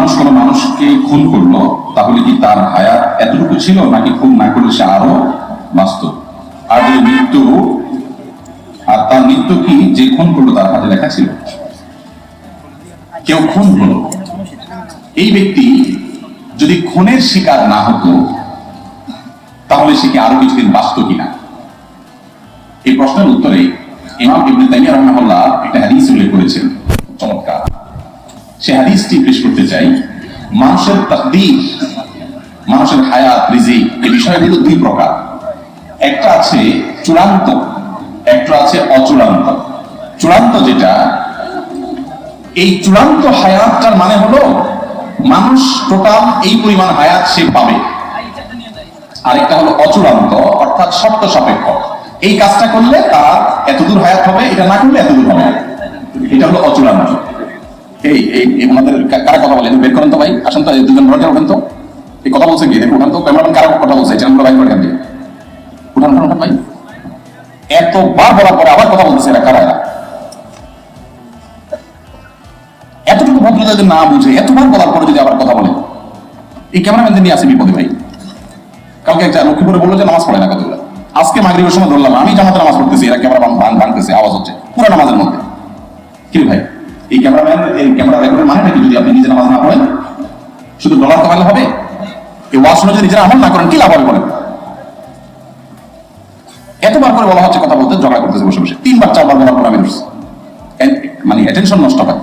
মানুষ, কোনো মানুষকে খুন করল, তাহলে কি তার হায়াত এতটুকু ছিল নাকি খুন না করলে সে আরও বাস্তব আর যদি মৃত্যু আর তার মৃত্যু কি যে খুন করল তার হাতে লেখা ছিল? কেউ খুন হলো। এই ব্যক্তি যদি খুনের শিকার না হতো, তাহলে সে কি আরও কিছুদিন বাঁচত কিনা? এই প্রশ্নের উত্তরে ইমাম ইবনে তাইমিয়া রাহমাহুল্লাহ একটা হাদিস উল্লেখ করেছেন। চমৎকার। সে হাদিসটি পেশ করতে চাই। মানুষের তাকদীর, মানুষের হায়াত, রিজিক এই বিষয়গুলো দুই প্রকার। একটা আছে চূড়ান্ত, একটা আছে অচূড়ান্ত। চূড়ান্ত যেটা, এই চূড়ান্ত হায়াতটার মানে হলো মানুষ টোটাল এই পরিমাণ হায়াত সে পাবে। আরেকটা হলো অচূড়ান্ত, অর্থাৎ শর্ত সাপেক্ষ। এই কাজটা করলে তার এতদূর হায়াত হবে, এটা না করলে এতদূর হবে এটা হলো অচূড়ান্ত। এই এই ওনাদের কারা কথা বের করেন তো ভাই, আসেন তো দুজন ওঠেন তো। এই কথা বলছে কি? দেখুন তো ক্যামেরাম্যান কারা কথা বলছে? থেকে উঠান উঠান ভাই। পরে আবার কথা এরা, কারা এতটুকু যদি না বুঝে, এতবার বলার পরে যদি আবার কথা বলে, এই ক্যামেরাম্যানদের নিয়ে আসে বিপদে ভাই। কালকে একটা লক্ষ্মীপুরে বলল যে নামাজ পড়ে না কতগুলো? আজকে মাগরিবের সময় ধরলাম, আমি জামাতে নামাজ পড়তেছি, এরা ক্যামেরা ভাঙ, ভাঙতেছে, আওয়াজ হচ্ছে, পুরো নামাজের মধ্যে। কি ভাই? এই ক্যামেরাম্যান এই ক্যামেরা রেকর্ডের মানে নাকি যদি আপনি নিজে নামাজ না পড়েন? শুধু ডলার কামালে হবে? এই ওয়াজ শুনে যদি নিজেরা আমল না করেন, কি লাভ হবে বলেন? এতবার করে বলা হচ্ছে কথা বলতে, ঝগড়া করতেছে বসে বসে। তিনবার, চারবার বলার পর আমি মানে অ্যাটেনশন নষ্ট হয়।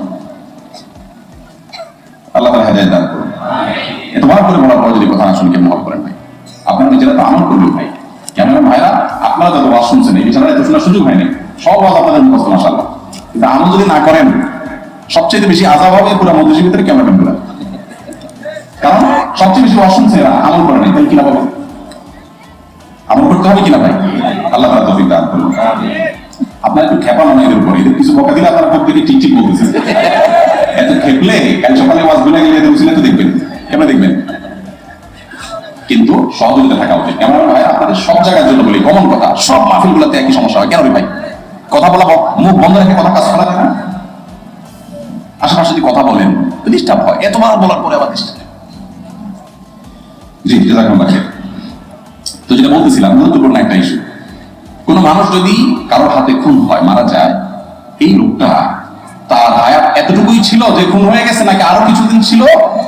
আল্লাহ তালা হেদায়ত দান করুন। এতবার করে বলার পর যদি কথা না শুনে কেমন করেন ভাই, আপনারা নিজেরা তো আমল করবেন ভাই। কেন ভাইরা, আপনারা যত ওয়াজ শুনছেন, এই বিচারা এত শোনার সুযোগ হয়নি সব ওয়াজ আপনাদের মুখস্থ মাসাল্লাহ কিন্তু আমল যদি না করেন সবচেয়ে বেশি আজাব হবে পুরো মধ্যে ভিতরে ক্যামেরা গুলা কারণ সবচেয়ে বেশি ওয়াজ শুনছে আমল করে নাই তাহলে কিনা পাবে আমল করতে হবে কিনা ভাই? আল্লাহ তালা তৌফিক দান করুন। আপনার একটু খেপা এদের উপরে। এদের কিছু বকা দিলে ঠিক ঠিক বলতেছেন। এত খেপলে কাল সকালে ওয়াজগুলা এদের তো দেখবেন। কেমন দেখবেন? কিন্তু সহযোগিতা থাকা উচিত। কেমন ভাই? আপনাদের সব জায়গার জন্য বলি কমন কথা, সব মাহফিল গুলাতে একই সমস্যা হয়। কেন রে ভাই? কথা বলা মুখ বন্ধ রেখে কথা কাজ করা যায় না? আশেপাশে যদি কথা বলেন ডিস্টার্ব হয়। এতবার বলার পরে আবার ডিস্টার্ব জি তো যেটা বলতেছিলাম, গুরুত্বপূর্ণ একটা ইস্যু কোন মানুষ যদি কারোর হাতে খুন হয়, মারা যায়, এই লোকটা তার হায়াত এতটুকুই ছিল যে খুন হয়ে গেছে নাকি আরও কিছুদিন ছিল?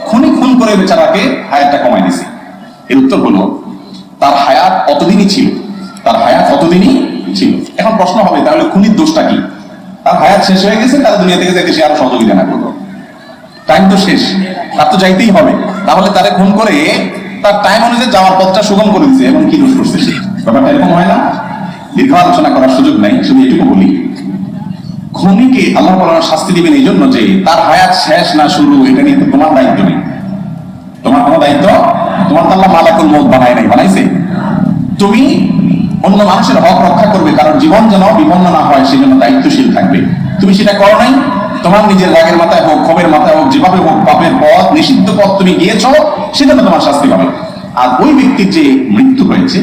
খুনি খুন করে বেচারাকে হায়াতটা কমাই দিছে। এর উত্তর হলো, তার হায়াত অতদিনই ছিল। তার হায়াত অতদিনই ছিল। এখন প্রশ্ন হবে, তাহলে খুনির দোষটা কি? তার হায়াত শেষ হয়ে গেছে, তার দুনিয়া থেকে যাইতে সে আরও সহযোগিতা না করল টাইম তো শেষ, তার তো যাইতেই হবে। তাহলে তারে খুন করে তার টাইম অনুযায়ী যাওয়ার পথটা সুগম করে দিচ্ছে এবং কি দোষ করছে সে? ব্যাপারটা এরকম হয় না। দীর্ঘ আলোচনা করার সুযোগ নাই, শুধু এটুকু বলি। খুনিকে আল্লাহ তাআলা শাস্তি দিবেন এই জন্য যে তার হায়াত শেষ না শুরু, এটা নিয়ে তোমার দায়িত্ব নেই। তোমার কোনো দায়িত্ব? তোমার তো আল্লাহ মালাকুল মৌত বানায় নাই, বানাইছে। তুমি অন্য মানুষের হক রক্ষা করবে, কারণ জীবন যেন বিপন্ন না হয়, সেজন্য দায়িত্বশীল থাকবে। তুমি সেটা করো নাই? তোমার নিজের রাগের মাথায় হোক, ক্ষোভের মাথায় হোক, যেভাবে হোক, পাপের পথ, নিষিদ্ধ পথ তুমি গিয়েছ সেজন্য তোমার শাস্তি পাবে আর ওই ব্যক্তির যে মৃত্যু হয়েছে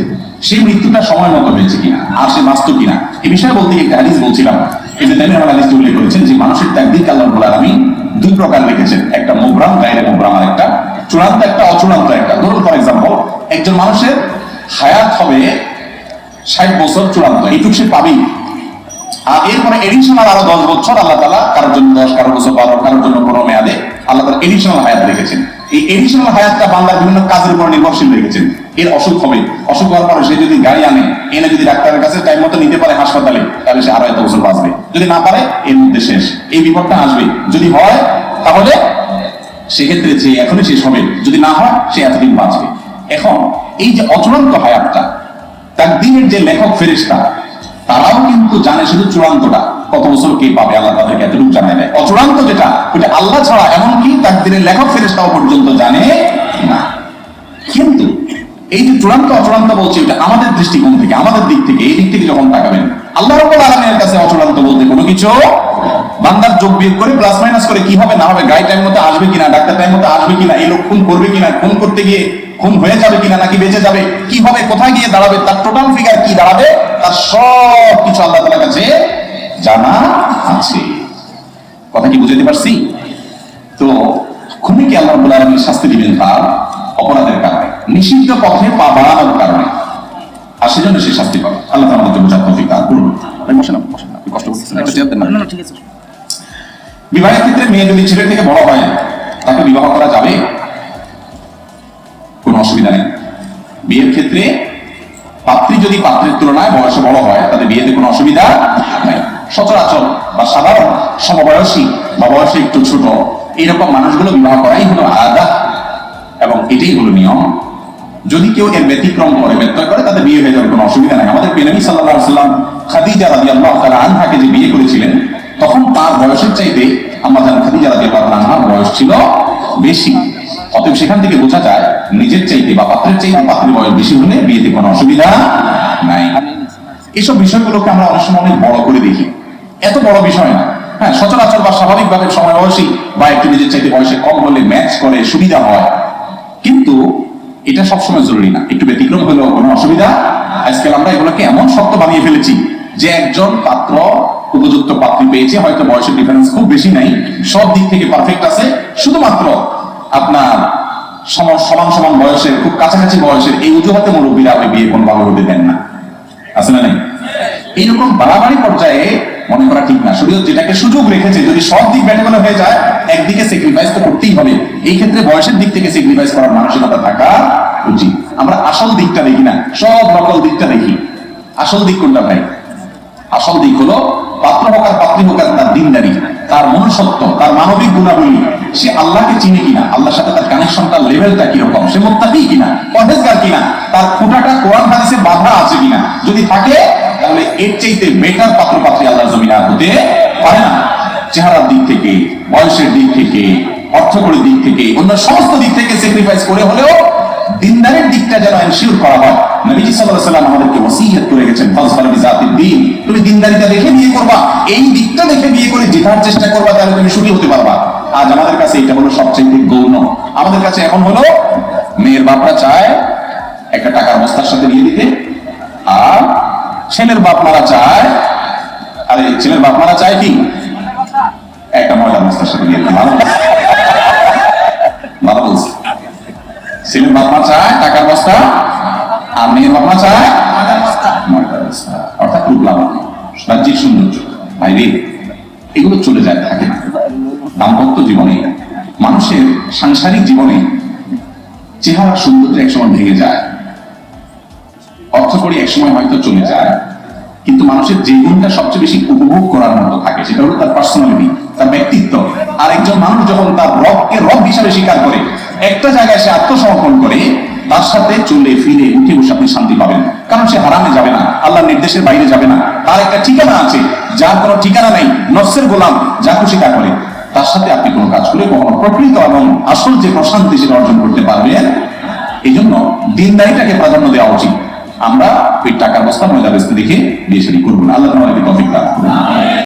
সেই মৃত্যুটা সময় মতো হয়েছে কিনা, আর সে বাস্তব কিনা? এই বিষয়ে বলতে একটা হাদিস বলছিলাম। এই যে তাই আমার হাদিসটি উল্লেখ করেছেন যে মানুষের তাকদিক আল্লাহ বলার আমি দুই প্রকার লিখেছেন। একটা মোবরাম, গায়ের মোবরাম আর একটা চূড়ান্ত, একটা অচূড়ান্ত, একটা। ধরুন ফর এক্সাম্পল একজন মানুষের হায়াত হবে ষাট বছর চূড়ান্ত, এইটুকু সে পাবেই। আর এরপরে এডিশনাল আরও দশ বছর আল্লাহ তালা কারোর জন্য দশ কারও বছর বারো, কারোর জন্য পনেরো মেয়াদে আল্লাহ তালা এডিশনাল হায়াত রেখেছেন। এই এডিশনাল হায়াতটা বান্দার বিভিন্ন কাজের উপর নির্ভরশীল রেখেছেন। এর অসুখ হবে। অসুখ হওয়ার পরে সে যদি গাড়ি আনে, এনে যদি ডাক্তারের কাছে টাইম মতো নিতে পারে হাসপাতালে, তাহলে সে আরও এত বছর বাঁচবে। যদি না পারে, এর মধ্যে শেষ। এই বিপদটা আসবে। যদি হয়, তাহলে সেক্ষেত্রে যে এখনই শেষ হবে। যদি না হয়, সে এতদিন বাঁচবে। এখন, এই যে অচূড়ান্ত হায়াতটা তার দিনের যে লেখক ফেরিস্তা তারাও কিন্তু জানে শুধু চূড়ান্তটা, কত বছর কে পাবে, আল্লাহ তাদেরকে এতটুকু জানায় দেয়। অচূড়ান্ত যেটা ওটা আল্লাহ ছাড়া এমনকি তাকদিনের লেখক ফেরিস্তাও পর্যন্ত জানে না। এই যে চূড়ান্ত অচূড়ান্ত বলছে, এটা আমাদের দৃষ্টিকোণ থেকে, আমাদের দিক থেকে, এই দিক থেকে যখন তাকাবেন, আল্লাহ রব্বুল আলামিনের কাছে অচূড়ান্ত বলতে কোনো কিছু বান্দার যোগ বিয়োগ করে প্লাস মাইনাস করে কি হবে, না হবে গাড়ি টাইম মতো আসবে কিনা, ডাক্তার টাইম মতো আসবে কিনা, এই লোক খুন করবে কিনা, খুন করতে গিয়ে খুন হয়ে যাবে কিনা, নাকি বেঁচে যাবে, কি হবে, কোথায় গিয়ে দাঁড়াবে, তার টোটাল ফিগার কি দাঁড়াবে, তার সব কিছু আল্লাহ তাআলার কাছে জানা আছে। কথা কি বুঝাতে পারছি? তো খুনিকে আল্লাহ রাব্বুল আলামিন শাস্তি দিবেন তার অপরাধের কারণে। নিষিদ্ধ পথে পা বাড়ানোর কারণে। আর সেজন্য সে শাস্তি পাবে। আল্লাহ তাআলা আমাদেরকে বোঝার তৌফিক দান করুন। কষ্ট করতেছেন একটা চেয়ার দেন না। না না ঠিক আছে। বিবাহের ক্ষেত্রে মেয়ে যদি ছেলে থেকে বড় হয় তাকে বিবাহ করা যাবে? কোনো অসুবিধা নেই। বিয়ের ক্ষেত্রে পাত্রী যদি পাত্রের তুলনায় বয়সে বড় হয় তাদের বিয়েতে কোনো অসুবিধা নাই। সচরাচর বা সাধারণ সমবয়সী বা বয়সে একটু ছোট এইরকম মানুষগুলো বিবাহ করাই হলো আলাদা এবং এটাই হলো নিয়ম। যদি কেউ এর ব্যতিক্রম করে ব্যত্যয় করে তাদের বিয়ে হয়ে যাবে কোনো অসুবিধা নাই। আমাদের পেনবী সাল্লাহ সাল্লাম খাদিজা রাজি আল্লাহ তালা আনহাকে যে বিয়ে করেছিলেন, তখন তার বয়সের চাইতে আমাদের খাদিজা রাজি আল্লাহ আনহার বয়স ছিল বেশি। অতএব সেখান থেকে বোঝা যায়, নিজের চাইতে বা পাত্রের চাইতে পাত্রের বয়স বেশি হলে বিয়েতে কোনো অসুবিধা নাই। এসব বিষয়গুলোকে আমরা অনেক সময় অনেক বড় করে দেখি। এত বড় বিষয় না। হ্যাঁ সচরাচর বা স্বাভাবিকভাবে সময় বয়সী বা একটু নিজের চাইতে বয়সে কম হলে ম্যাচ করে, সুবিধা হয়। কিন্তু এটা সবসময় জরুরি না। একটু ব্যতিক্রম হলেও কোনো অসুবিধা। আজকাল আমরা এগুলোকে এমন শক্ত বানিয়ে ফেলেছি যে একজন পাত্র, উপযুক্ত পাত্রী পেয়েছে, হয়তো বয়সের ডিফারেন্স খুব বেশি নাই, সব দিক থেকে পারফেক্ট আছে, শুধুমাত্র আপনার সম- সমান সমান বয়সের, খুব কাছাকাছি বয়সের এই অজুহাতে মুরব্বীরা আপনি বিয়ে কোনোভাবে হতে দেন না। আছে না নেই? এইরকম বাড়াবাড়ি পর্যায়ে মনে করা ঠিক না। শরীয়ত যেটাকে সুযোগ রেখেছে, যদি সব দিক ব্যাটেবলে হয়ে যায়, একদিকে স্যাক্রিফাইস তো করতেই হবে। এই ক্ষেত্রে বয়সের দিক থেকে স্যাক্রিফাইস করার মানসিকতা থাকা উচিত। আমরা আসল দিকটা দেখি না, সব নকল দিকটা দেখি। আসল দিক কোনটা ভাই? আসল দিক হলো, পাত্র হোক আর পাত্রী হোক আর তার দিনদারি, তার মনুষ্যত্ব, তার মানবিক গুণাবলী, সে আল্লাহকে চিনে কিনা, আল্লাহর সাথে তার কানেকশনটার লেভেলটা কীরকম, সে মোত্তাকি কিনা, পরহেজগার কিনা, তার খুঁটাটা কোরআন হাদিসে বাধা আছে কিনা, যদি থাকে, তাহলে এর চাইতে বেটার পাত্র পাত্রী হতে পারে না? চেহারার দিক থেকে, বয়সের দিক থেকে, অর্থকরীর দিক থেকে অন্য সমস্ত দিক থেকে স্যাক্রিফাইস করে হলেও দিনদারের দিকটা যেন এনশিওর করা হয়। নবীজি আমাদেরকে করে গেছেন দ্বীন তুমি দিনদারিটা দেখে বিয়ে করবা, এই দিকটা দেখে বিয়ে করে জেতার চেষ্টা করবা, তাহলে তুমি সুখী হতে পারবা। আজ আমাদের কাছে এটা হলো সবচেয়ে গৌণ। আমাদের কাছে এখন হলো, মেয়ের বাপরা চায় একটা টাকার বস্তার সাথে বিয়ে দিতে, আর ছেলের বাপমারা চায় আরে, ছেলের বাপমারা চায় কি? একটা ময়লা বস্তার সাথে বিয়ে ভালো ভালো বলছে। ছেলের বাপমা চায়, টাকার বস্তা। আর মেয়ের বাপমা চায় ময়দার বস্তা। অর্থাৎ রূপ লাবণ্য বাহ্যিক সৌন্দর্য। বাইরে এগুলো চলে যায়, থাকে না। দাম্পত্য জীবনে, মানুষের সাংসারিক জীবনে চেহারা সৌন্দর্য একসময় ভেঙে যায়। অর্থ করি একসময় হয়তো চলে যায়। কিন্তু মানুষের যে গুণটা সবচেয়ে বেশি উপভোগ করার মতো থাকে, সেটা হলো তার পার্সোনালিটি তার ব্যক্তিত্ব। আর একজন মানুষ যখন তার রবকে রব হিসাবে স্বীকার করে, একটা জায়গায় সে আত্মসমর্পণ করে, তার সাথে চলে ফিরে উঠে বসে আপনি শান্তি পাবেন। কারণ সে হারামে যাবে না, আল্লাহর নির্দেশের বাইরে যাবে না। তার একটা ঠিকানা আছে, যার কোনো ঠিকানা নেই, নফসের গোলাম, যা খুশি তা করে। তার সাথে আপনি কোনো কাজ করে কখনো প্রকৃত এবং আসল যে প্রশান্তি সেটা অর্জন করতে পারবেন। এই জন্য দিনদারিটাকে প্রাধান্য দেওয়া উচিত। আমরা ওই টাকার বস্তা বেচতে দেখে বিয়ে শুরু করব না। আল্লাহ তোমার তফিক দান করুন।